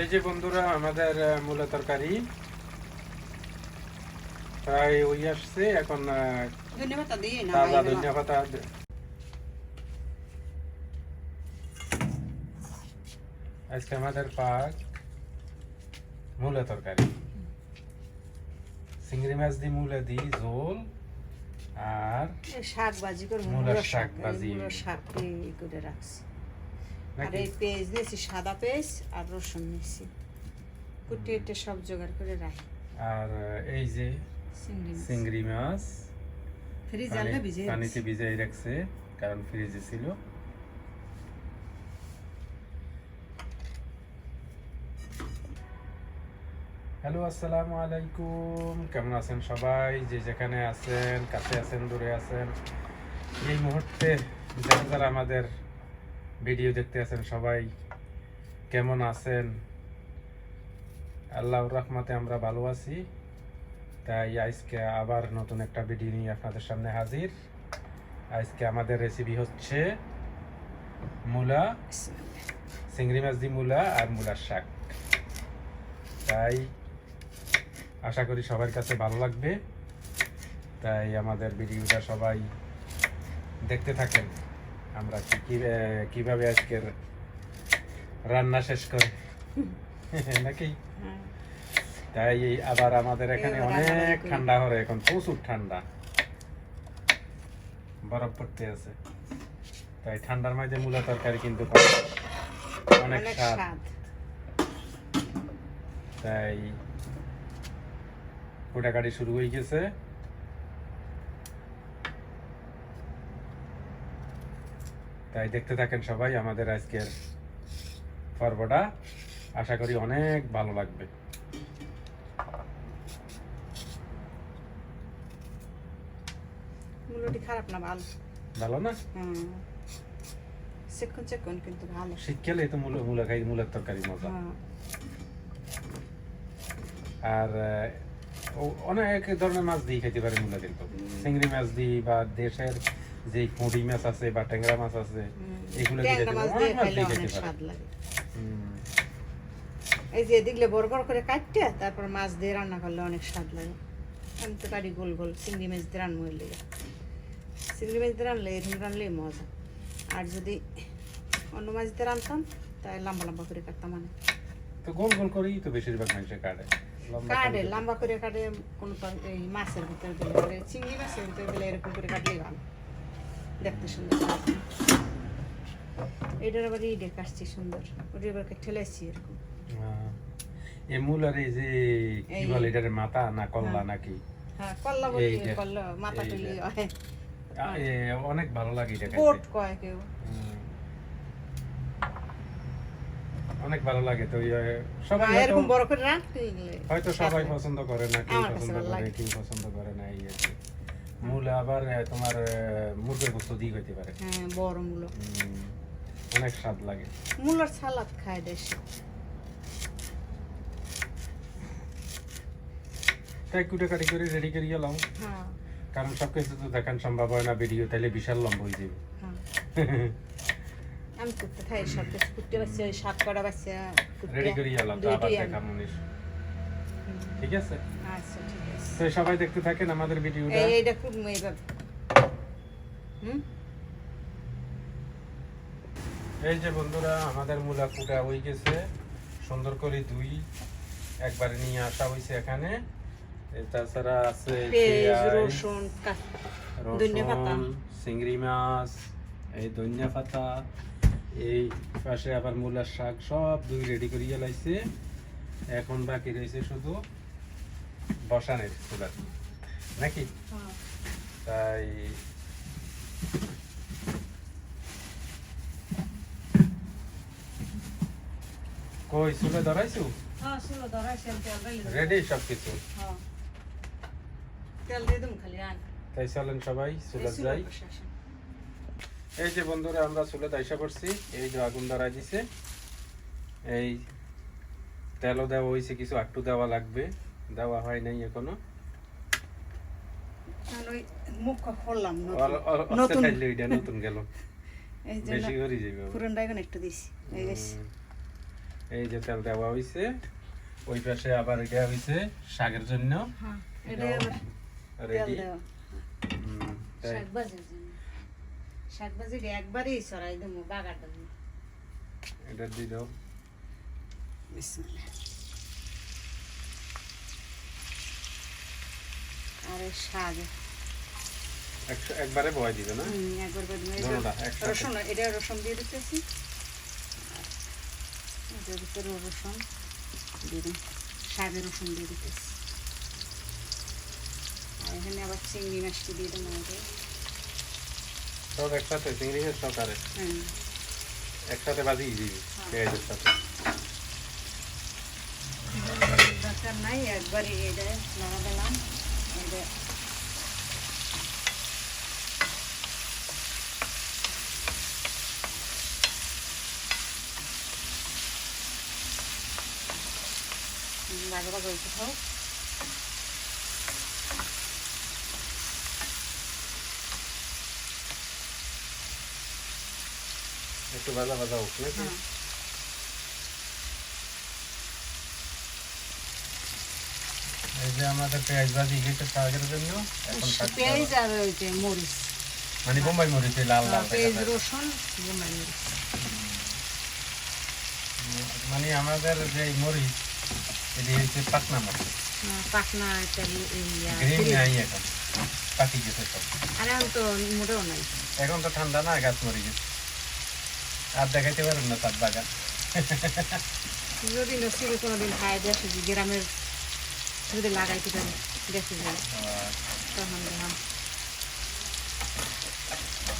এই যে বন্ধুরা আমাদের মূলা তরকারি। প্রায় ওই আসছে এখন ধন্যবাদ তাজা ধনিয়া পাতা আজকে আমাদের পাক মূলা তরকারি। চিংড়ি মাছ দি মূলা দি ঝোল আর শাক ভাজি করে মূলার মূলার শাক ভাজি। শাক করে রাখছি। আর এই পেঁয়াজ নিয়েছি সাদা পেঁয়াজ আর রসুন নিয়েছি। কুটি সব জোগাড় করে রাখি। আর এই যে চিংড়ি মাছ। ফ্রিজ পানিতে রাখছে কারণ ফ্রিজে ছিল। হ্যালো আসসালামু আলাইকুম। কেমন আছেন সবাই? যে যেখানে আছেন কাছে আছেন দূরে আছেন এই মুহূর্তে যারা যারা আমাদের ভিডিও দেখতে আছেন সবাই। কেমন আছেন? আল্লাহর রহমতে আমরা ভালো আছি। তাই আজকে আবার নতুন একটা ভিডিও নিয়ে আপনাদের সামনে হাজির। আজকে আমাদের রেসিপি হচ্ছে মূলা, চিংড়ি মাছ দি মূলা আর মূলার শাক। তাই আশা করি সবার কাছে ভালো লাগবে। তাই আমাদের ভিডিওটা সবাই দেখতে থাকেন। আমরা কীভাবে আজকের রান্না শেষ করে? নাকি? হ্যাঁ। তাই আবার আমাদের এখানে অনেক ঠান্ডা হরে এখন প্রচুর ঠান্ডা। বরফ পড়তে আছে। তাই ঠান্ডার মাঝে মূলা তরকারি কিন্তু অনেক স্বাদ। তাই কোটাকাটি শুরু হয়ে গেছে। তাই দেখতে থাকেন সবাই আমাদের আজকের পর্বটা। আশা করি অনেক ভালো লাগবে। মূলটি খারাপ না ভালো। ভালো না? হুম। চেকন চেকন কিন্তু ভালো। শীতকালে তো মূলা মূলা খাই মূলার তরকারি মজা। আর অনেক ধরনের মাছ দিয়ে খেতে পারে মূলা কিন্তু। চিংড়ি মাছ দিই বা দেশের যে কুঁড়ি মাছ আছে বা ট্যাংরা মাছ আছে এগুলো অনেক মাছ দিয়ে খেতে পারে। এই যে দেখলে বড় বড় করে কাটতে তারপর মাছ দিয়ে রান্না করলে অনেক স্বাদ লাগে। আমি তো পারি গোল গোল চিংড়ি মাছ দিয়ে রান্না হইলে চিংড়ি মাছ দিয়ে রানলে এরকম রানলেই মজা। আর যদি অন্য মাছ দিয়ে রানতাম তাহলে লম্বা লম্বা করে কাটতাম মানে তো গোল গোল করেই তো বেশিরভাগ মানুষে কাটে। কাটে লম্বা করে কাটে কোনো মাছের ভিতরে দিলে চিংড়ি মাছের ভিতরে দিলে এরকম করে কাটলেই ভালো। দেখতে সুন্দর। এটার আবার এই ডেকে আসছে সুন্দর। ওটা এবার ঠেলেছি এরকম। আহ, এ মূলার এই যে কি বলে এটার মাথা না কল্লা হ্যাঁ। নাকি? হ্যাঁ কল্লা বলি কল্লা মাথা তুলি আ, এ, অনেক ভালো লাগে এটা কোট কয় কেউ। অনেক ভালো লাগে তো ইয়ে, সবাই এরকম বড় করে রাখতে হয়তো সবাই পছন্দ করে না কেউ পছন্দ করে। কেউ পছন্দ করে না এই আর। মূলা আবার তোমার মুরগের গোস্ত দিয়ে হইতে পারে। হ্যাঁ বড় মূলো। অনেক স্বাদ লাগে। মূলার সালাদ খায় দেশে। তাই কুটে কাটি করে রেডি করে গেলাম হ্যাঁ। কারণ সব কিছু তো দেখান সম্ভব হয় না ভিডিও তাইলে বিশাল লম্বা হয়ে যাবে। হ্যাঁ। আমি করতে খাই সব কিছু কুটতে পারছি ওই সাত কটা বাচ্চা রেডি করে গেলাম আবার। দেখাম ঠিক আছে? তো সবাই দেখতে থাকেন আমাদের ভিডিওটা। এই এইটা কুটবো এইভাবে হুম? এই যে বন্ধুরা আমাদের মূলা কুটা হয়ে গেছে। সুন্দর করে দুই একবারে নিয়ে আসা হয়েছে এখানে। তাছাড়া আছে। রসুন চিংড়ি মাছ এই ধনিয়া পাতা এই পাশে আবার মূলার শাক সব দুই রেডি করিয়ে লাইছে। এখন বাকি রয়েছে শুধু বসানের চুলার নাকি? হ্যাঁ। তাই কই চুলে ধরাইছু? হ্যাঁ রেডি সব কিছু হ্যাঁ। তাই চলেন সবাই চুলে এই যাই। চুলো। এই যে বন্ধুরা আমরা চুলে দাইসা করছি। এই যে আগুন ধরা দিছে। এই তেলও দেওয়া হয়েছে কিছু একটু দেওয়া লাগবে। দেওয়া হয় নাই এখনও? আর ওই মুখ খুললাম নতুন। অল- অল- অস্তে নতুন। খাইলে ওইটা নতুন গেল। বেশি করে যাবে পুরনটা এখন একটু দিছি এই গেছে হুম। এই যে তেল দেওয়া হয়েছে ওই পাশে আবার হয়েছে শাকের জন্য। হ্যাঁ রেডি শাক ভাজির জন্য। শাক ভাজির একবারেই সরাই দেবো বাগার দেবো এটা দিয়ে দাও। বিসমিল্লাহ। আর একবারে বয় দিবে না? একবার করে দিবো। এই যে ধরোটা, একসাথে। রসুন এটা রসুন দিয়ে দিতেছি। এটার ভিতরে রসুন দিয়ে দিন শাকে রসুন দিয়ে দিতেছি। আর এখানে আবার চিংড়ি মাছটি দিয়ে দেবো সব একসাথে চিংড়ি মাছ সকালে একসাথে বাজিয়ে দিবি হ্যাঁ। পেঁয়াজের সাথে। দরকার নাই একবারই এটা লাগা দিলাম। এটা বাজা বাজা হয়েছে খাও একটু ভাজা ভাজা হোক নাকি হ্যাঁ এই যে আমাদের পেঁয়াজ ভাজি গেছে শাকের জন্য এখন পেঁয়াজ আর ওই যে মরিচ। মানে বোম্বাই মরিচ লাল লাল পেঁয়াজ রসুন বোম্বাই মরিচ। মানে আমাদের যে মরিচ এটি হচ্ছে পাটনা মরিচ। পাটনা একটা গ্রিন নাই এখন। পাকি গেছে সব। আর এখন তো মোটেও নাই। এখন তো ঠান্ডা না গাছ মরে গেছে আর দেখাইতে পারেন না তার বাগান। যদি নসিবে কোনোদিন খায় দেখে গ্রামের যদি লাগাইতে পারে দেখে যায় আহ, তখন দেখলাম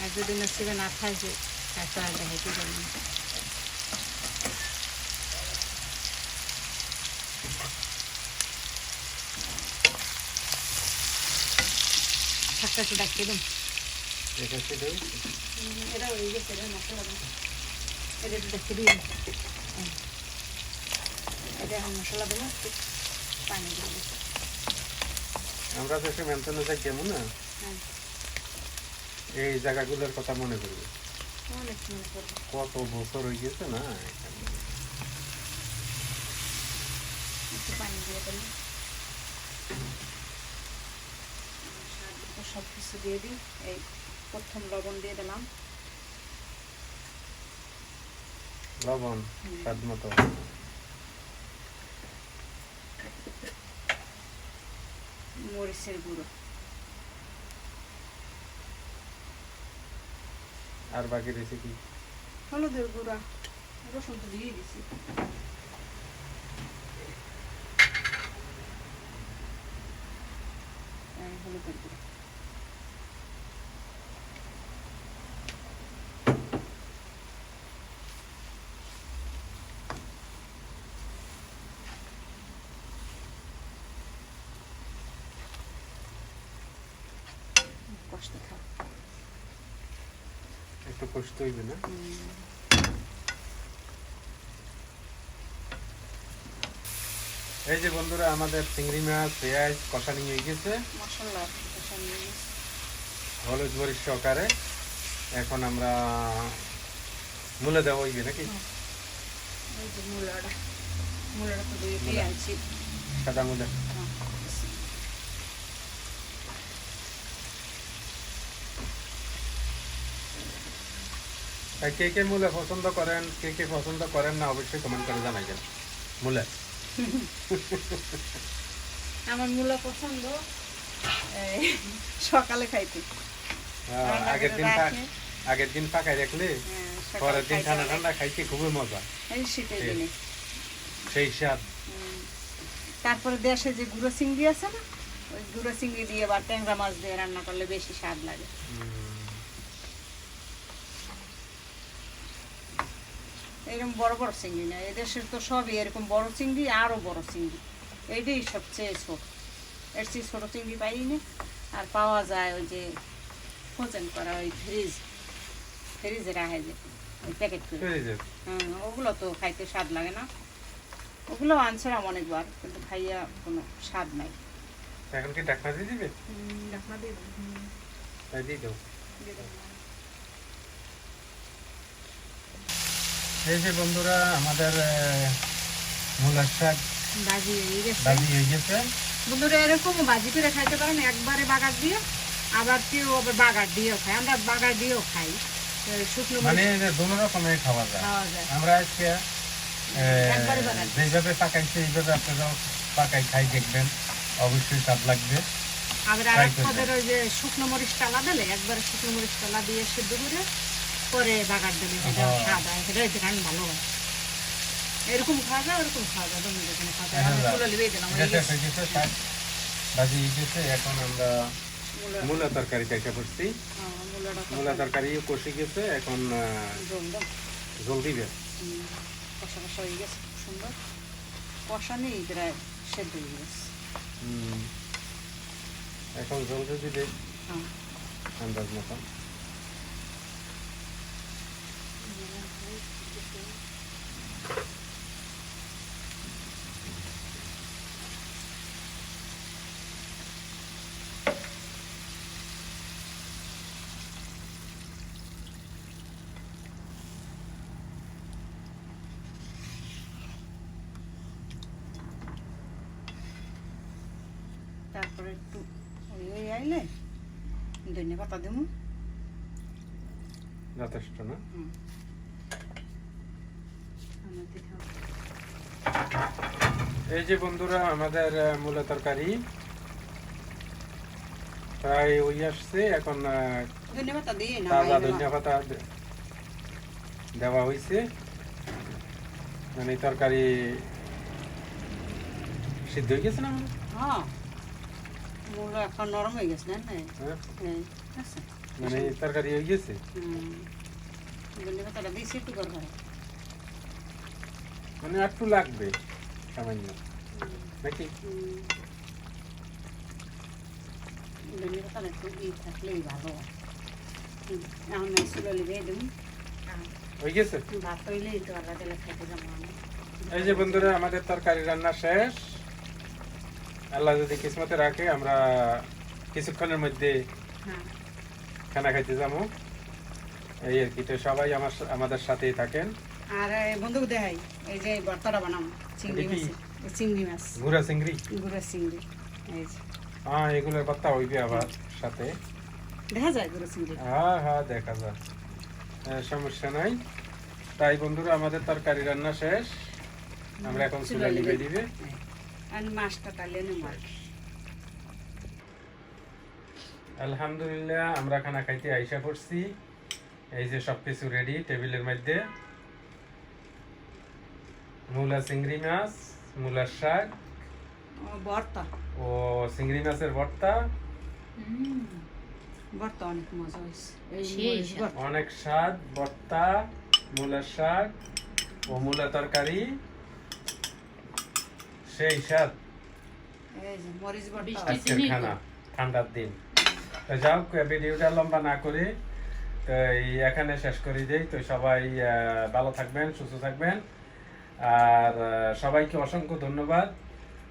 আর যদি নসিবে না খায় যে তো আর দেখাইতে পারে না। ডাকিয়ে দিন। এটা গেছে মশলা এটা মশলা দেবো পানি দিয়ে আমরা দেশে মেনটেন্স যাই কেমন না এই জায়গাগুলোর কথা মনে করবে কত বছর হয়ে গেছে না সব কিছু দিয়ে দিই। এই প্রথম লবণ দিয়ে দিলাম। লবণ। স্বাদ মতো। মরিচের গুঁড়ো আর বাকি রেসিপি হলুদের গুঁড়া রসুন তো দিয়ে দিছি হলুদের গুঁড়ো কষ্ট খাও একটু কষ্ট হইবে না এই যে বন্ধুরা আমাদের চিংড়ি মাছ পেঁয়াজ কষানি হয়ে গেছে। মশলা কষা নিয়ে নিয়েছি। হলুদ মরিচ সহকারে। এখন আমরা মূলে দেওয়া হইবে নাকি। সাদা মূলে হ্যাঁ। আর কে কে মূলে পছন্দ করেন কে কে পছন্দ করেন না অবশ্যই কমেন্ট করে জানাইবেন। মূলে। আমার মূলা পছন্দ এই, সকালে খাইতে। আগের দিন আগের দিন পাকাই রাখলে হ্যাঁ, পরের দিন ঠান্ডা ঠান্ডা খাইতে খুবই মজা। সেই স্বাদ। তারপরে দেশে যে গুঁড়ো চিংড়ি আছে না ওই গুঁড়ো চিংড়ি দিয়ে বা ট্যাংরা মাছ দিয়ে রান্না করলে বেশি স্বাদ লাগে। এরকম বড় বড় চিংড়ি না। এদেশের তো সবই এরকম বড় চিংড়ি আরও বড় চিংড়ি। এইটাই সবচেয়ে ছোট। এর চেয়ে ছোটো চিংড়ি পাই না। আর পাওয়া যায় ওই যে ফোজেন করা ওই ফ্রিজ। ফ্রিজে রাখে যে ওই প্যাকেট করে। এই যে, হুম, ওগুলো তো খাইতে স্বাদ লাগে না। ওগুলো আনছিলাম অনেকবার কিন্তু খাইয়া কোনো স্বাদ নাই। এখন কি ডাকনা দিয়ে দিবে? ঢাকনা দিয়ে দাও। দিয়ে দাও দিয়ে দাও। এই যে বন্ধুরা আমাদের মূলার শাক ভাজি হয়ে গেছে। হয়ে বন্ধুরা এরকম ভাজি করে খাইতে পারেন একবারে বাগার দিয়ে আবার কেউ আবার বাগার দিয়েও খায়। আমরা বাগার দিয়েও খাই। শুকনো মানে দোনো রকমের খাওয়া যায়। আমরা আজকে আহ, একবারে বানাই। যেভাবে পাকাইছে এইভাবে আপনারাও পাকাই খাই দেখবেন। অবশ্যই স্বাদ লাগবে। আবার আর ওই যে শুকনো মরিচ টালা দিলে একবারে শুকনো মরিচ টালা দিয়ে সিদ্ধ করে পরে বাগার দিলে সেটা হ্যাঁ। স্বাদ হয় সেটা দেখেন ভালো হয় এরকম খাওয়া যায় ওরকম খাওয়া যায় দমে যেখানে খাওয়া যায়। হ্যাঁ, হ্যাঁ। তুলে লিবেই দিলাম হয়ে ভাজি হয়ে গেছে এখন আমরা মূলা। তরকারি খাইতে পড়ছি মূলা তরকারি কষে গেছে এখন ঝোল দিবে। কষা কষা হয়ে গেছে খুব সুন্দর। কষা নেই প্রায় সেদ্ধ হয়ে গেছে। এখন ঝোল দিয়ে দিবে হ্যাঁ। আন্দাজ মতো একটু ওই আইলে ধনে পাতা দেবো যথেষ্ট না? এই যে বন্ধুরা আমাদের মূলা তরকারি। প্রায় ওই আসছে এখন তাজা ধনিয়া পাতা দেওয়া হয়েছে মানে তরকারি সিদ্ধ হয়ে গেছে না হ্যাঁ। মূল এখন নরম হয়ে গেছে না না হ্যাঁ? আছে। মানে তরকারি হয়ে গেছে? মানে একটু লাগবে সামান্য। নাকি? থাকলেই ভালো। হয় হুম, চুলো লিবে হয়ে গেছে? ভাত হইলেই তো আলাদা যাব এই যে বন্ধুরা আমাদের তরকারি রান্না শেষ। আল্লাহ যদি কিসমতে রাখে আমরা কিছুক্ষণের মধ্যে হ্যাঁ। খানা খাইতে যাব। এই আর কি। তো সবাই আমার আমাদের সাথেই থাকেন। আর এই বন্ধুকে দেখাই। এই যে ভর্তাটা বানাম চিংড়ি মাছ চিংড়ি মাছ। ঘুরা চিংড়ি? গুঁড়া চিংড়ি। এই যে। হ্যাঁ এগুলোর পাত্তা হইবে আবার সাথে। দেখা যায় গুঁড়া চিংড়ি। হ্যাঁ হ্যাঁ দেখা যায়। হ্যাঁ, সমস্যা নাই। তাই বন্ধুরা আমাদের তরকারি রান্না শেষ। আমরা এখন চুলা লিবে দিবে আর মাছটা তাহলে নেব আর কি। আলহামদুলিল্লাহ আমরা খানা খাইতে আইসা পড়ছি। এই যে সবকিছু রেডি টেবিলের মধ্যে। মূলা চিংড়ি মাছ মূলার শাক। ও, ভর্তা। ও চিংড়ি মাছের ভর্তা। ভর্তা অনেক মজা হয়েছে। অনেক স্বাদ ভর্তা মূলার শাক ও মূলা তরকারি। সেই স্বাদ আজকের খানা ঠান্ডার দিন। তো যাও ভিডিওটা লম্বা না করে। তো এখানে শেষ করে দেই। তো সবাই ভালো থাকবেন সুস্থ থাকবেন। আর সবাইকে অসংখ্য ধন্যবাদ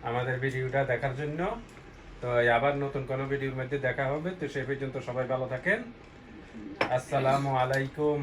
আমাদের ভিডিওটা দেখার জন্য। তো আবার নতুন কোনো ভিডিওর মধ্যে দেখা হবে। তো সেই পর্যন্ত সবাই ভালো থাকেন। আসসালামু আলাইকুম।